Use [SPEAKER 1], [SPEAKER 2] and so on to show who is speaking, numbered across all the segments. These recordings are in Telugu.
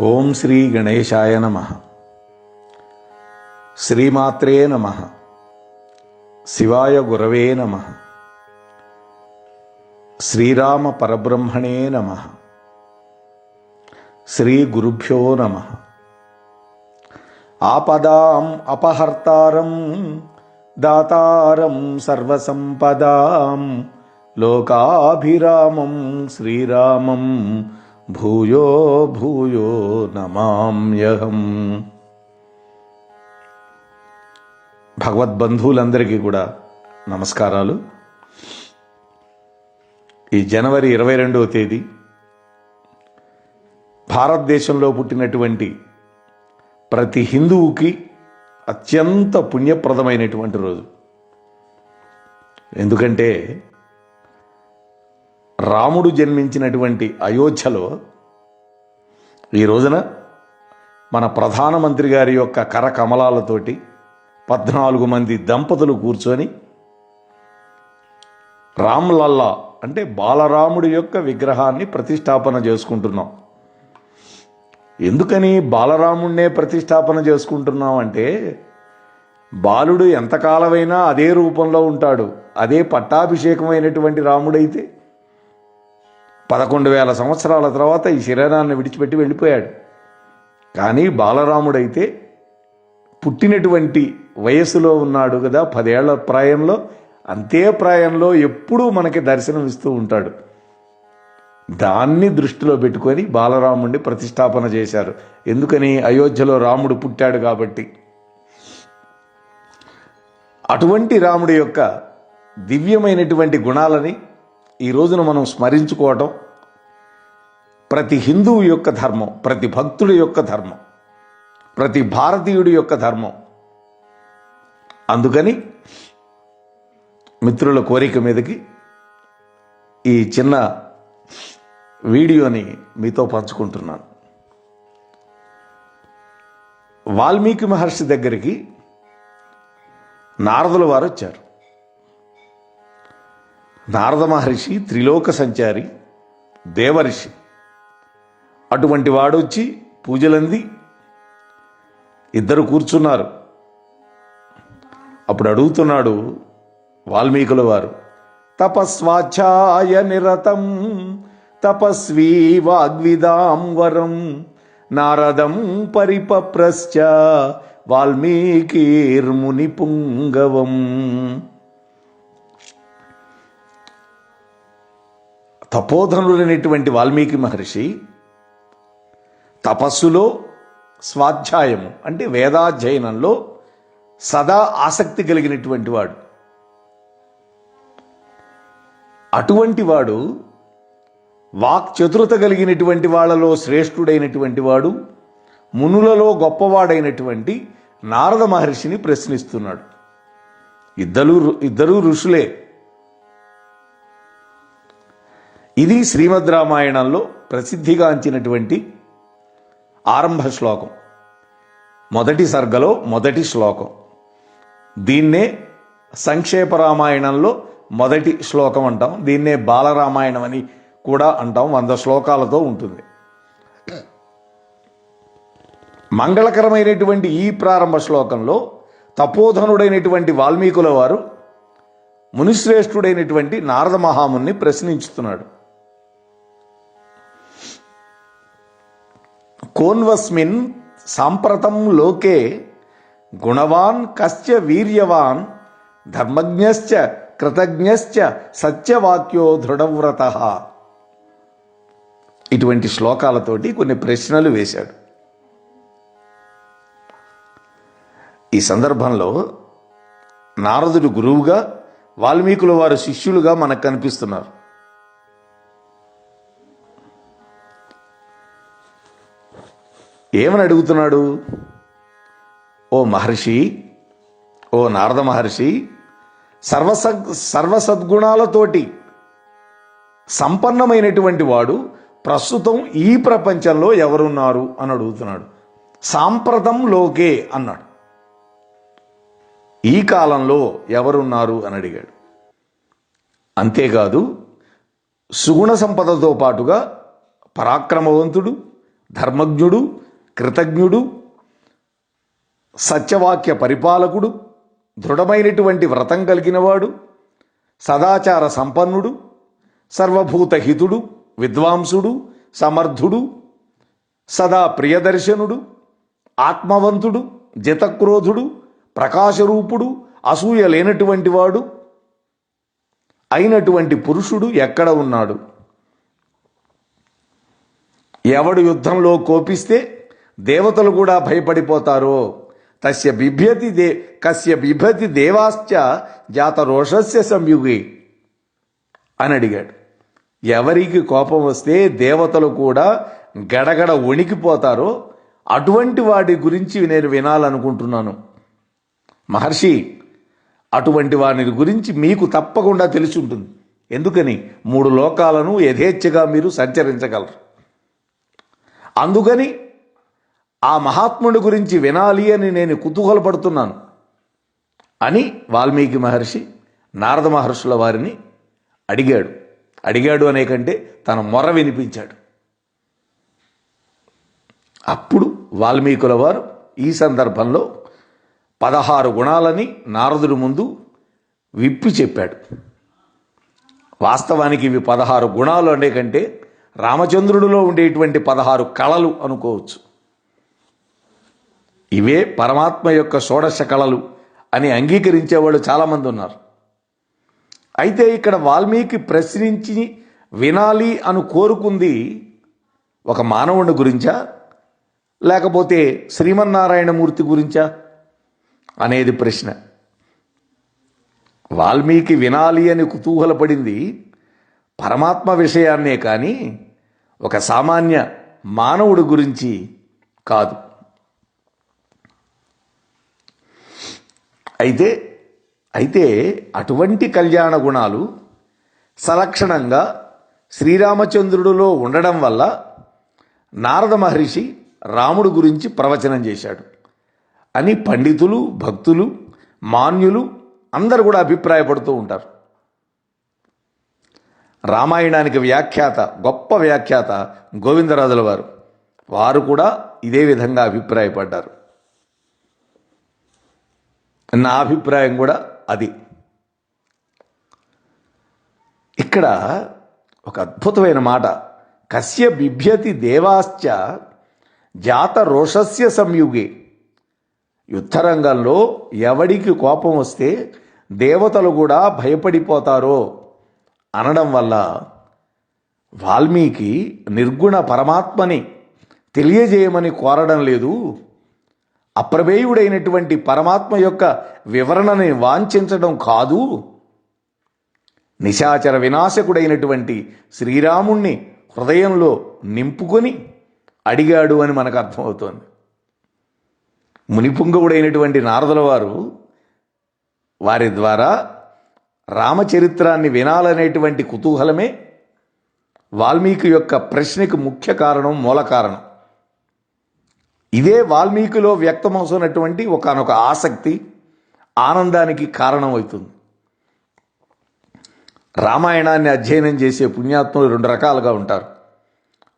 [SPEAKER 1] ఓం శ్రీ గణేశాయ నమ. శ్రీమాత్రే నమ. శివాయ గురవే నమ. శ్రీరామ పరబ్రహ్మణే నమ. శ్రీ గురుభ్యో నమ. ఆపదాం అపహర్తారం దాతారం సర్వసంపదాం. లోకాభిరామం శ్రీరామం భూయో భూయో నమామ్యహం. భగవద్బంధువులందరికీ కూడా నమస్కారాలు. ఈ జనవరి ఇరవై రెండవ తేదీ భారతదేశంలో పుట్టినటువంటి ప్రతి హిందువుకి అత్యంత పుణ్యప్రదమైనటువంటి రోజు. ఎందుకంటే రాముడు జన్మించినటువంటి అయోధ్యలో ఈ రోజున మన ప్రధానమంత్రి గారి యొక్క కరకమలాలతోటి పద్నాలుగు మంది దంపతులు కూర్చొని రామ్లల్లా అంటే బాలరాముడి యొక్క విగ్రహాన్ని ప్రతిష్టాపన చేసుకుంటున్నాం. ఎందుకని బాలరాముడినే ప్రతిష్టాపన చేసుకుంటున్నాం అంటే బాలుడు ఎంతకాలమైనా అదే రూపంలో ఉంటాడు. అదే పట్టాభిషేకమైనటువంటి రాముడైతే పదకొండు వేల సంవత్సరాల తర్వాత ఈ శరీరాన్ని విడిచిపెట్టి వెళ్ళిపోయాడు. కానీ బాలరాముడైతే పుట్టినటువంటి వయస్సులో ఉన్నాడు కదా పదేళ్ళ ప్రాయంలో అంతే ప్రాయంలో ఎప్పుడూ మనకి దర్శనం ఇస్తూ ఉంటాడు. దాన్ని దృష్టిలో పెట్టుకొని బాలరాముడిని ప్రతిష్టాపన చేశారు. ఎందుకని? అయోధ్యలో రాముడు పుట్టాడు కాబట్టి. అటువంటి రాముడి యొక్క దివ్యమైనటువంటి గుణాలని ఈ రోజున మనం స్మరించుకోవటం ప్రతి హిందువు యొక్క ధర్మం ప్రతి భక్తుడి యొక్క ధర్మం ప్రతి భారతీయుడి యొక్క ధర్మం. అందుకని మిత్రుల కోరిక మీదకి ఈ చిన్న వీడియోని మీతో పంచుకుంటున్నాను. వాల్మీకి మహర్షి దగ్గరికి నారదుల వారు వచ్చారు. నారద మహర్షి త్రిలోక సంచారి దేవర్షి. అటువంటి వాడు వచ్చి పూజలంది. ఇద్దరు కూర్చున్నారు. అప్పుడు అడుగుతున్నాడు వాల్మీకుల వారు తపస్వాఛాయ నిరతం తపస్వీ వాగ్విదాం వరం నారదం పరిపప్రశ్చ వాల్మీకిర్ముని పుంగవం. తపోధనులైనటువంటి వాల్మీకి మహర్షి తపస్సులో స్వాధ్యాయము అంటే వేదాధ్యయనంలో సదా ఆసక్తి కలిగినటువంటి వాడు. అటువంటి వాడు వాక్ చతురత కలిగినటువంటి వాళ్ళలో శ్రేష్ఠుడైనటువంటి వాడు మునులలో గొప్పవాడైనటువంటి నారద మహర్షిని ప్రశ్నిస్తున్నాడు. ఇద్దరు ఇద్దరూ ఋషులే ఇది శ్రీమద్ రామాయణంలో ప్రసిద్ధిగాంచినటువంటి ఆరంభ శ్లోకం. మొదటి సర్గలో మొదటి శ్లోకం. దీన్నే సంక్షేప రామాయణంలో మొదటి శ్లోకం అంటాం. దీన్నే బాలరామాయణం అని కూడా అంటాం. వంద శ్లోకాలతో ఉంటుంది. మంగళకరమైనటువంటి ఈ ప్రారంభ శ్లోకంలో తపోధనుడైనటువంటి వాల్మీకుల వారు మునిశ్రేష్ఠుడైనటువంటి నారద మహాముని ప్రశ్నించుతున్నాడు. కోన్వస్మిన్ సాంప్రతం లోకే గుణవాన్ కశ్చ వీర్యవాన్ ధర్మజ్ఞశ్చ కృతజ్ఞశ్చ సత్యవాక్యో దృఢవ్రత. ఇటువంటి శ్లోకాలతోటి కొన్ని ప్రశ్నలు వేశాడు. ఈ సందర్భంలో నారదుడు గురువుగా వాల్మీకుల వారు శిష్యులుగా మనకు కనిపిస్తున్నారు. ఏమని అడుగుతున్నాడు? ఓ మహర్షి ఓ నారద మహర్షి సర్వస సర్వసద్గుణాలతోటి సంపన్నమైనటువంటి వాడు ప్రస్తుతం ఈ ప్రపంచంలో ఎవరున్నారు అని అడుగుతున్నాడు. సాంప్రతం లోకే అన్నాడు. ఈ కాలంలో ఎవరున్నారు అని అడిగాడు. అంతేకాదు సుగుణ సంపదతో పాటుగా పరాక్రమవంతుడు ధర్మజ్ఞుడు కృతజ్ఞుడు సత్యవాక్య పరిపాలకుడు దృఢమైనటువంటి వ్రతం కలిగినవాడు సదాచార సంపన్నుడు సర్వభూతహితుడు విద్వాంసుడు సమర్థుడు సదా ప్రియదర్శనుడు ఆత్మవంతుడు జితక్రోధుడు ప్రకాశరూపుడు అసూయ లేనటువంటి వాడు అయినటువంటి పురుషుడు ఎక్కడ ఉన్నాడు? ఎవడు యుద్ధంలో కోపిస్తే దేవతలు కూడా భయపడిపోతారో. తస్య బిభ్యతి దే కస్య బిభ్యతి దేవాశ్చ జాత రోషస్య సంయుగి అని అడిగాడు. ఎవరికి కోపం వస్తే దేవతలు కూడా గడగడ వణికిపోతారో. అటువంటి వాడి గురించి నేను వినాలనుకుంటున్నాను. మహర్షి అటువంటి వాని గురించి మీకు తప్పకుండా తెలిసి ఉంటుంది ఎందుకని? మూడు లోకాలను యథేచ్ఛగా మీరు సంచరించగలరు. అందుకని ఆ మహాత్ముడి గురించి వినాలి అని నేను కుతూహలపడుతున్నాను అని వాల్మీకి మహర్షి నారద మహర్షుల వారిని అడిగాడు. అడిగాడు అనే కంటే తన మొర వినిపించాడు. అప్పుడు వాల్మీకుల వారు ఈ సందర్భంలో పదహారు గుణాలని నారదుడి ముందు విప్పి చెప్పాడు. వాస్తవానికి ఇవి పదహారు గుణాలు అనే కంటే రామచంద్రుడిలో ఉండేటువంటి పదహారు కళలు అనుకోవచ్చు. ఇవే పరమాత్మ యొక్క షోడశ కళలు అని అంగీకరించేవాళ్ళు చాలామంది ఉన్నారు. అయితే ఇక్కడ వాల్మీకి ప్రశ్నించి వినాలి అని కోరుకుంది ఒక మానవుడి గురించా? లేకపోతే శ్రీమన్నారాయణమూర్తి గురించా? అనేది ప్రశ్న. వాల్మీకి వినాలి అని కుతూహలపడింది పరమాత్మ విషయాన్నే కానీ ఒక సామాన్య మానవుడి గురించి కాదు. అయితే అయితే అటువంటి కళ్యాణ గుణాలు సలక్షణంగా శ్రీరామచంద్రుడిలో ఉండడం వల్ల నారద మహర్షి రాముడు గురించి ప్రవచనం చేశాడు. అని పండితులు భక్తులు మాన్యులు అందరు కూడా అభిప్రాయపడుతూ ఉంటారు. రామాయణానికి వ్యాఖ్యాత గొప్ప వ్యాఖ్యాత గోవిందరాజుల వారు. వారు కూడా ఇదే విధంగా అభిప్రాయపడ్డారు. నా అభిప్రాయం కూడా అది. ఇక్కడ ఒక అద్భుతమైన మాట. కస్య బిభ్యతి దేవాశ్చ జాత రోషస్య సంయుగే. యుద్ధరంగంలో ఎవడికి కోపం వస్తే దేవతలు కూడా భయపడిపోతారో అనడం వల్ల వాల్మీకి నిర్గుణ పరమాత్మని తెలియజేయమని కోరడం లేదు. అప్రమేయుడైనటువంటి పరమాత్మ యొక్క వివరణని వాంఛించడం కాదు. నిశాచర వినాశకుడైనటువంటి శ్రీరాముణ్ణి హృదయంలో నింపుకొని అడిగాడు అని మనకు అర్థమవుతోంది. మునిపుంగవుడైనటువంటి నారదుల వారు వారి ద్వారా రామచరిత్రాన్ని వినాలనేటువంటి కుతూహలమే వాల్మీకి యొక్క ప్రశ్నకు ముఖ్య కారణం మూల కారణం. ఇదే వాల్మీకిలో వ్యక్తమవుతున్నటువంటి ఒకనొక ఆసక్తి ఆనందానికి కారణమవుతుంది. రామాయణాన్ని అధ్యయనం చేసే పుణ్యాత్ములు రెండు రకాలుగా ఉంటారు.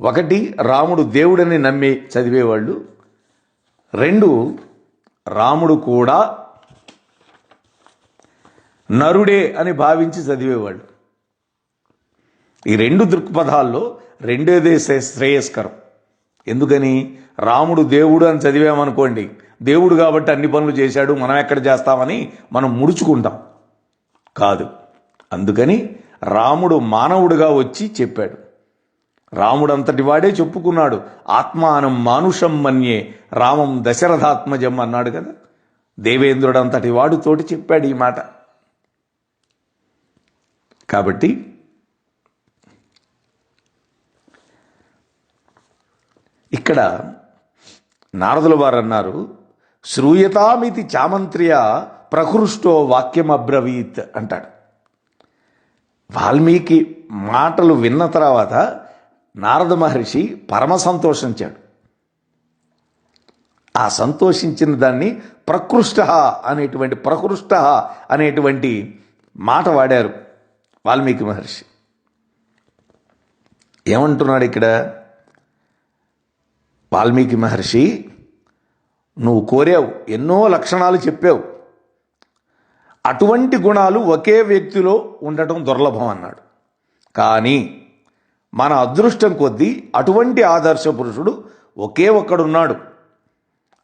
[SPEAKER 1] ఒకటి రాముడు దేవుడని నమ్మి చదివేవాళ్ళు. రెండు రాముడు కూడా నరుడే అని భావించి చదివేవాళ్ళు. ఈ రెండు దృక్పథాల్లో రెండేదే శ్రే- శ్రేయస్కరం. ఎందుకని? రాముడు దేవుడు అని చదివామనుకోండి దేవుడు కాబట్టి అన్ని పనులు చేశాడు మనం ఎక్కడ చేస్తామని మనం ముడుచుకుంటాం. కాదు. అందుకని రాముడు మానవుడుగా వచ్చి చెప్పాడు. రాముడు అంతటి వాడే చెప్పుకున్నాడు ఆత్మానం మానుషం మన్యే రామం దశరథాత్మజం అన్నాడు కదా. దేవేంద్రుడు అంతటి వాడు తోటి చెప్పాడు ఈ మాట. కాబట్టి ఇక్కడ నారదుల వారు అన్నారు శ్రూయతామితి చామంత్రియ ప్రకృష్టో వాక్యమబ్రవీత్ అంటాడు. వాల్మీకి మాటలు విన్న తర్వాత నారద మహర్షి పరమ సంతోషించాడు. ఆ సంతోషించిన దాన్ని ప్రకృష్ట అనేటువంటి ప్రకృష్ట అనేటువంటి మాట వాడారు వాల్మీకి మహర్షి. ఏమంటున్నాడు ఇక్కడ? వాల్మీకి మహర్షి నువ్వు కోరావు ఎన్నో లక్షణాలు చెప్పావు. అటువంటి గుణాలు ఒకే వ్యక్తిలో ఉండటం దుర్లభం అన్నాడు. కానీ మన అదృష్టం కొద్దీ అటువంటి ఆదర్శ పురుషుడు ఒకే ఒక్కడున్నాడు.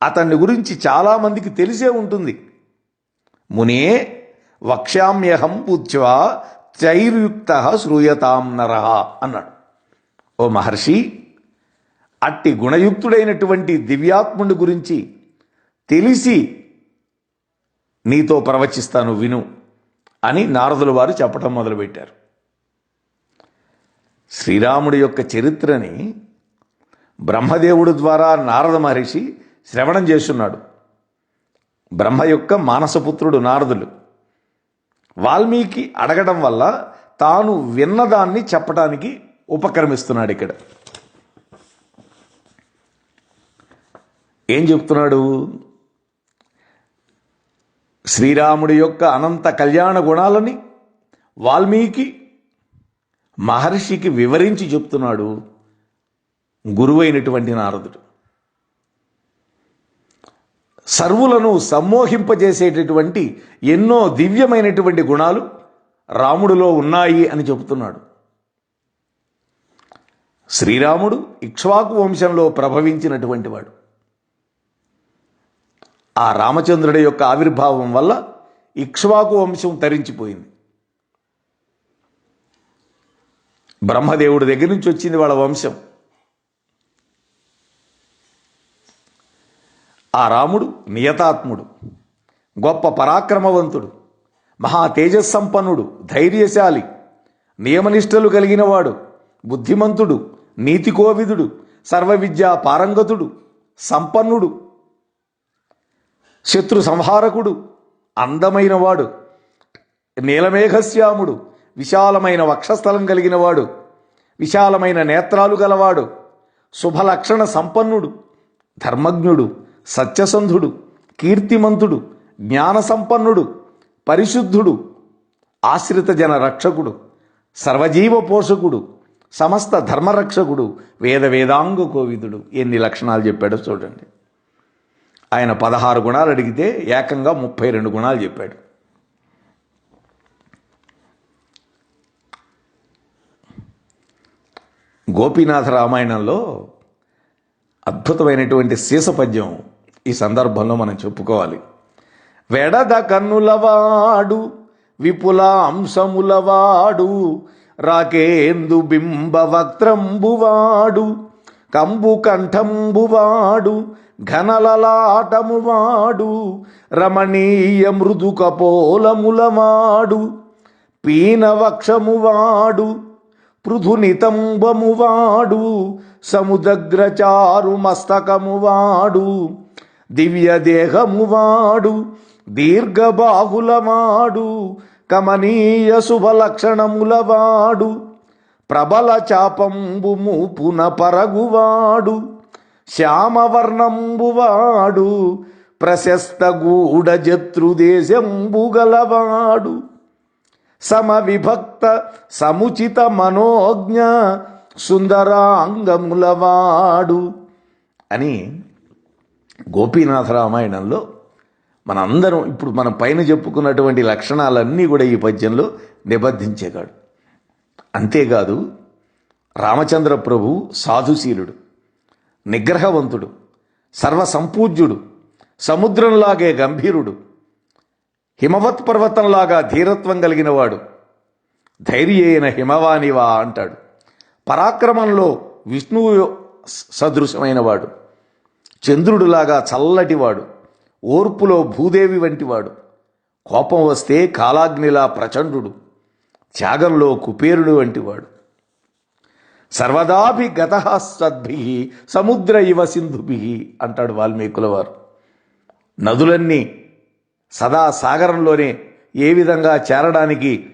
[SPEAKER 1] అతన్ని గురించి చాలామందికి తెలిసే ఉంటుంది. మునే వక్ష్యామ్యహం పూజ్యా చైర్యుక్త శ్రూయతాం నరహ అన్నాడు. ఓ మహర్షి అట్టి గుణయుక్తుడైనటువంటి దివ్యాత్ముడి గురించి తెలిసి నీతో ప్రవచిస్తాను విను అని నారదుల వారు చెప్పటం మొదలుపెట్టారు. శ్రీరాముడి యొక్క చరిత్రని బ్రహ్మదేవుడు ద్వారా నారద మహర్షి శ్రవణం చేస్తున్నాడు. బ్రహ్మ యొక్క మానసపుత్రుడు నారదులు. వాల్మీకి అడగడం వల్ల తాను విన్నదాన్ని చెప్పడానికి ఉపక్రమిస్తున్నాడు ఇక్కడ. ఏం చెప్తున్నాడు? శ్రీరాముడి యొక్క అనంత కళ్యాణ గుణాలని వాల్మీకి మహర్షికి వివరించి చెప్తున్నాడు గురువైనటువంటి నారదుడు. సర్వులను సమ్మోహింపజేసేటటువంటి ఎన్నో దివ్యమైనటువంటి గుణాలు రాముడిలో ఉన్నాయి అని చెబుతున్నాడు శ్రీరాముడు ఇక్ష్వాకు వంశంలో ప్రభవించినటువంటి వాడు. ఆ రామచంద్రుడి యొక్క ఆవిర్భావం వల్ల ఇక్ష్వాకు వంశం తరించిపోయింది. బ్రహ్మదేవుడి దగ్గర నుంచి వచ్చింది వాళ్ళ వంశం. ఆ రాముడు నియతాత్ముడు గొప్ప పరాక్రమవంతుడు మహా తేజస్సంపన్నుడు ధైర్యశాలి నియమనిష్టలు కలిగినవాడు బుద్ధిమంతుడు నీతికోవిదుడు సర్వ విద్యా పారంగతుడు సంపన్నుడు శత్రు సంహారకుడు అందమైనవాడు నీలమేఘశ్యాముడు విశాలమైన వక్షస్థలం కలిగినవాడు విశాలమైన నేత్రాలు గలవాడు శుభలక్షణ సంపన్నుడు ధర్మజ్ఞుడు సత్యసంధుడు కీర్తిమంతుడు జ్ఞాన సంపన్నుడు పరిశుద్ధుడు ఆశ్రిత జన రక్షకుడు సర్వజీవ పోషకుడు సమస్త ధర్మరక్షకుడు వేద వేదాంగ కోవిదుడు. ఎన్ని లక్షణాలు చెప్పాడో చూడండి. ఆయన పదహారు గుణాలు అడిగితే ఏకంగా ముప్పై రెండు గుణాలు చెప్పాడు. గోపీనాథ రామాయణంలో అద్భుతమైనటువంటి సీసపద్యం ఈ సందర్భంలో మనం చెప్పుకోవాలి. వెడద కన్నులవాడు విపుల అంశములవాడు రాకేందు బింబ వక్త్రంబువాడు కంబు కంఠంబువాడు ఘనలలాటము వాడు రమణీయ మృదు పృథునితంబము వాడు పృథునితంబమువాడు మస్తకము వాడు దివ్య దేహమువాడు దీర్ఘబాహులమాడు కమనీయ శుభలక్షణములవాడు ప్రబల చాపంబు మూపున పరగువాడు శ్యామవర్ణంబువాడు ప్రశస్త గూఢ జత్రుదేశంబుగలవాడు సమ సమవిభక్త సముచిత మనోజ్ఞ సుందరాంగములవాడు. అని గోపీనాథ రామాయణంలో మనందరం ఇప్పుడు మనం పైన చెప్పుకున్నటువంటి లక్షణాలన్నీ కూడా ఈ పద్యంలో నిబద్ధించేగాడు అంతేకాదు రామచంద్ర ప్రభు సాధుశీలుడు. నిగ్రహవంతుడు సర్వసంపూజ్యుడు సముద్రంలాగే గంభీరుడు హిమవత్ పర్వతంలాగా ధీరత్వం కలిగినవాడు. ధైర్యైన హిమవానివా అంటాడు. పరాక్రమంలో విష్ణువు సదృశమైనవాడు. చంద్రుడిలాగా చల్లటివాడు. ఓర్పులో భూదేవి వంటివాడు. కోపం వస్తే కాలాగ్నిలా ప్రచండు త్యాగంలో కుపేరుడు వంటివాడు. సర్వదాభి గత సద్భి సముద్ర ఇవ సింధుభి అంటాడు వాల్మీకుల వారు. నదులన్నీ సదా సాగరంలోనే ఏ విధంగా చేరడానికి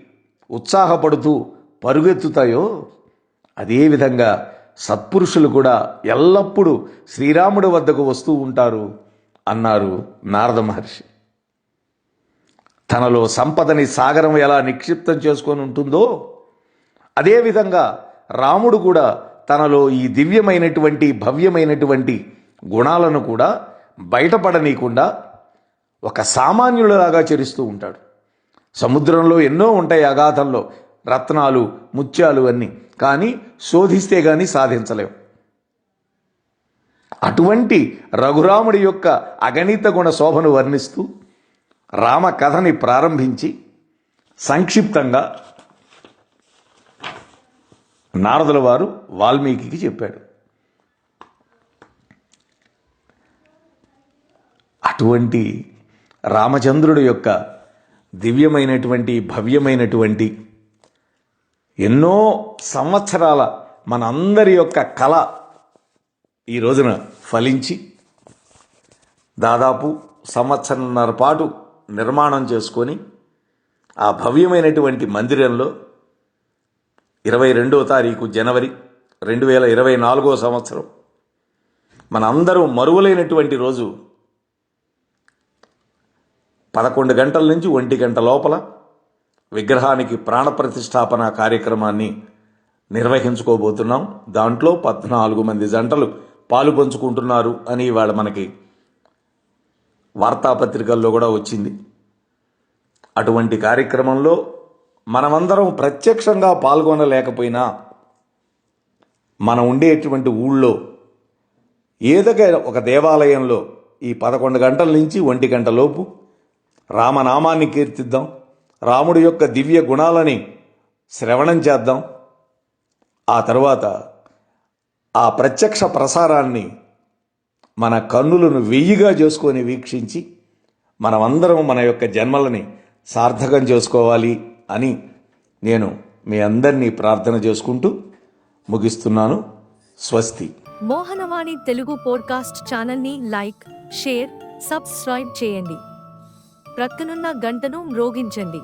[SPEAKER 1] ఉత్సాహపడుతూ పరుగెత్తుతాయో అదేవిధంగా సత్పురుషులు కూడా ఎల్లప్పుడూ శ్రీరాముడి వద్దకు వస్తూ ఉంటారు అన్నారు నారద మహర్షి. తనలో సంపదని సాగరం ఎలా నిక్షిప్తం చేసుకొని ఉంటుందో అదేవిధంగా రాముడు కూడా తనలో ఈ దివ్యమైనటువంటి భవ్యమైనటువంటి గుణాలను కూడా బయటపడనీయకుండా ఒక సామాన్యులలాగా చరిస్తూ ఉంటాడు. సముద్రంలో ఎన్నో ఉంటాయి అగాధంలో రత్నాలు ముత్యాలు అన్నీ కానీ శోధిస్తే కానీ సాధించలేం. అటువంటి రఘురాముడి యొక్క అగణిత గుణ శోభను వర్ణిస్తూ రామ కథని ప్రారంభించి సంక్షిప్తంగా నారదుల వారు వాల్మీకి చెప్పాడు. అటువంటి రామచంద్రుడి యొక్క దివ్యమైనటువంటి భవ్యమైనటువంటి ఎన్నో సంవత్సరాల మనందరి యొక్క కళ ఈ రోజున ఫలించి దాదాపు సంవత్సరంన్నర పాటు నిర్మాణం చేసుకొని ఆ భవ్యమైనటువంటి మందిరంలో ఇరవై రెండవ తారీఖు జనవరి రెండు వేల ఇరవై నాలుగో సంవత్సరం. మనందరూ మరువలేనటువంటి రోజు. పదకొండు గంటల నుంచి ఒంటి గంట లోపల విగ్రహానికి ప్రాణప్రతిష్టాపన కార్యక్రమాన్ని నిర్వహించుకోబోతున్నాం. దాంట్లో పద్నాలుగు మంది జంటలు పాలు పంచుకుంటున్నారు అని ఇవాళ మనకి వార్తాపత్రికల్లో కూడా వచ్చింది. అటువంటి కార్యక్రమంలో మనమందరం ప్రత్యక్షంగా పాల్గొనలేకపోయినా మనం ఉండేటువంటి ఊళ్ళో ఏదొక ఒక దేవాలయంలో ఈ పదకొండు గంటల నుంచి ఒంటి గంట లోపు రామనామాన్ని కీర్తిద్దాం. రాముడి యొక్క దివ్య గుణాలని శ్రవణం చేద్దాం. ఆ తర్వాత ఆ ప్రత్యక్ష ప్రసారాన్ని మన కన్నులను వెయ్యిగా చేసుకొని వీక్షించి మనమందరం మన యొక్క జన్మలని సార్థకం చేసుకోవాలి. అని నేను మీ అందరినీ ప్రార్థన చేసుకుంటూ ముగిస్తున్నాను. స్వస్తి.
[SPEAKER 2] మోహనవాణి తెలుగు పోడ్కాస్ట్ ఛానల్ని లైక్ షేర్ సబ్స్క్రైబ్ చేయండి. ప్రక్కనున్న గంటను మ్రోగించండి.